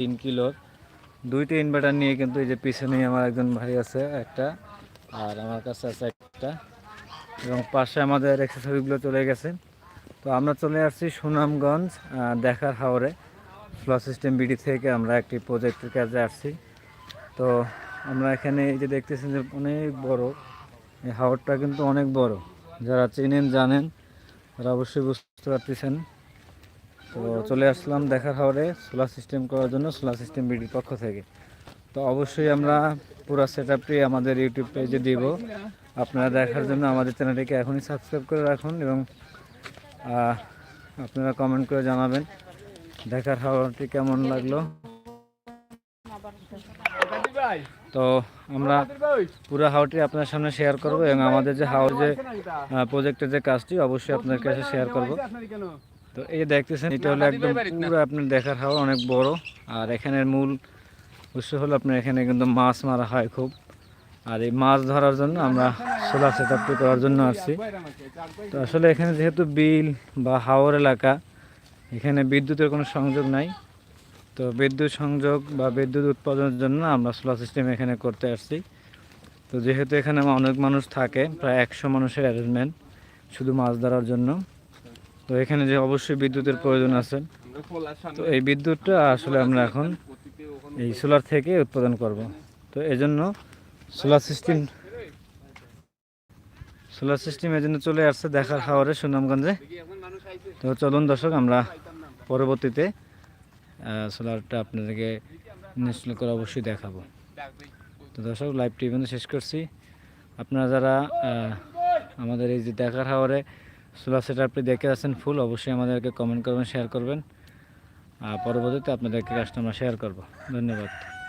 তিন কিলোর দুইটি ইনভার্টার নিয়ে কিন্তু এই যে পিছনেই আমার একজন ভাই আছে, একটা, আর আমার কাছে আছে একটা। এবং পাশে আমাদের অ্যাক্সেসরিগুলো চলে গেছে। তো আমরা চলে আসছি সুনামগঞ্জ দেখার হাওরে। ফ্লো সিস্টেম বিডি থেকে আমরা একটি প্রজেক্টের কাজে আসছি। তো আমরা এখানে এই যে দেখতেছেন যে অনেক বড়। এই হাওরটা কিন্তু অনেক বড়। যারা চেনেন, জানেন, তারা অবশ্যই বুঝতে পারতেছেন। তো চলে আসলাম দেখার হাওরে সোলার সিস্টেম করার জন্য সোলার সিস্টেম বিডির পক্ষ থেকে। তো অবশ্যই আমরা পুরো সেট আমাদের ইউটিউব পেজে দিব। আপনারা দেখার জন্য আমাদের চ্যানেলটিকে এখনই সাবস্ক্রাইব করে রাখুন এবং আপনারা কমেন্ট করে জানাবেন দেখার হাওয়াটি কেমন লাগল। তো আমরা পুরো হাওয়াটি আপনার সামনে শেয়ার করব এবং আমাদের যে হাওয়ার যে প্রজেক্টের যে কাজটি, অবশ্যই আপনার কাছে শেয়ার করব। তো এই দেখতেছেন এটা হলো একদম পুরো আপনার দেখার হাওয়া অনেক বড়। আর এখানের মূল উৎস হলো আপনার এখানে কিন্তু মাছ মারা হয় খুব। আর এই মাছ ধরার জন্য আমরা সোলার সেট আপটি করার জন্য আসছি। তো আসলে এখানে যেহেতু বিল বা হাওর এলাকা এখানে বিদ্যুতের কোনো সংযোগ নাই। তো বিদ্যুৎ সংযোগ বা বিদ্যুৎ উৎপাদনের জন্য আমরা সোলার সিস্টেম এখানে করতে আসছি। তো যেহেতু এখানে অনেক মানুষ থাকে প্রায় একশো মানুষের অ্যারেঞ্জমেন্ট শুধু মাছ ধরার জন্য। তো এখানে যে অবশ্যই বিদ্যুতের প্রয়োজন আছে, তো এই বিদ্যুৎটা আসলে আমরা এখন এই সোলার থেকে উৎপাদন করব। তো এজন্য সোলার সিস্টেম সোলার সিস্টেম এজন্য চলে আসছে দেখার হাওয়ারে সুনামগঞ্জে। তো চলুন দর্শক, আমরা পরবর্তীতে সোলারটা আপনাদেরকে ইনস্টল করে অবশ্যই দেখাবো। তো দর্শক লাইভটি কিন্তু শেষ করছি। আপনারা যারা আমাদের এই যে দেখার হাওয়ারে সোলার সেট আপনি দেখে আছেন ফুল, অবশ্যই আমাদেরকে কমেন্ট করবেন শেয়ার করবেন। আর পরবর্তীতে আপনাদেরকে কাস্টমার শেয়ার করব। ধন্যবাদ।